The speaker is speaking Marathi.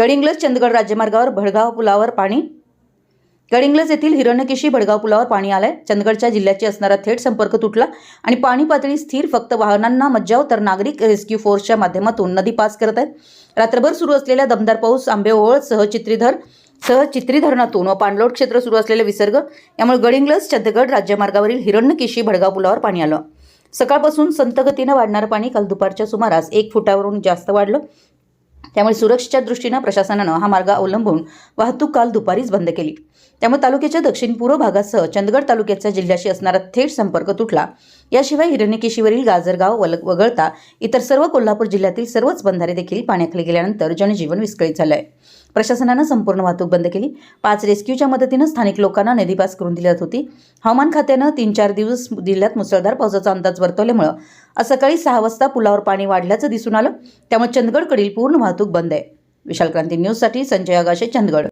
गडिंग्लज चंदगड राज्यमार्गावर भडगाव पुलावर पाणी. गडिंग्लज येथील हिरण्यकेशी भडगाव पुलावर पाणी आलंय. चंदगडच्या जिल्ह्याची असणारा थेट संपर्क तुटला आणि पाणी पातळी स्थिर फक्त वाहनांना मज्जाव तर नागरिक रेस्क्यू फोर्सच्या माध्यमातून नदी पास करत आहेत. रात्रभर सुरू असलेल्या दमदार पाऊस आंबेओळ सह चित्रीधर सह चित्री धरणातून व पाणलोट क्षेत्र सुरू असलेले विसर्ग यामुळे गडिंग्लज चंदगड राज्यमार्गावरील हिरण्यकेशी भडगाव पुलावर पाणी आलं. सकाळपासून संतगतीनं वाढणारं पाणी काल दुपारच्या सुमारास एक फुटावरून जास्त वाढलं. त्यामुळे सुरक्षेच्या दृष्टीनं प्रशासनानं हा मार्ग अवलंबून वाहतूक काल दुपारीच बंद केली. त्यामुळे तालुक्याच्या दक्षिण पूर्व भागासह चंदगड तालुक्याच्या जिल्ह्याशी असणारा थेट संपर्क तुटला. याशिवाय हिरण्यकेशीवरील गाजरगाव वल वगळता इतर सर्व कोल्हापूर जिल्ह्यातील सर्वच बंधारे देखील पाण्याखाली गेल्यानंतर जनजीवन विस्कळीत झालं आहे प्रशासनानं संपूर्ण वाहतूक बंद केली. पाच रेस्क्यूच्या मदतीनं स्थानिक लोकांना नदीपास करून दिली जात होती. हवामान खात्यानं तीन चार दिवस जिल्ह्यात मुसळधार पावसाचा अंदाज वर्तवल्यामुळं आज सकाळी सहा वाजता पुलावर पाणी वाढल्याचं दिसून आलं. त्यामुळे चंदगडकडील पूर्ण वाहतूक बंद आहे. विशाल क्रांती न्यूजसाठी संजय आगाशे चंदगड.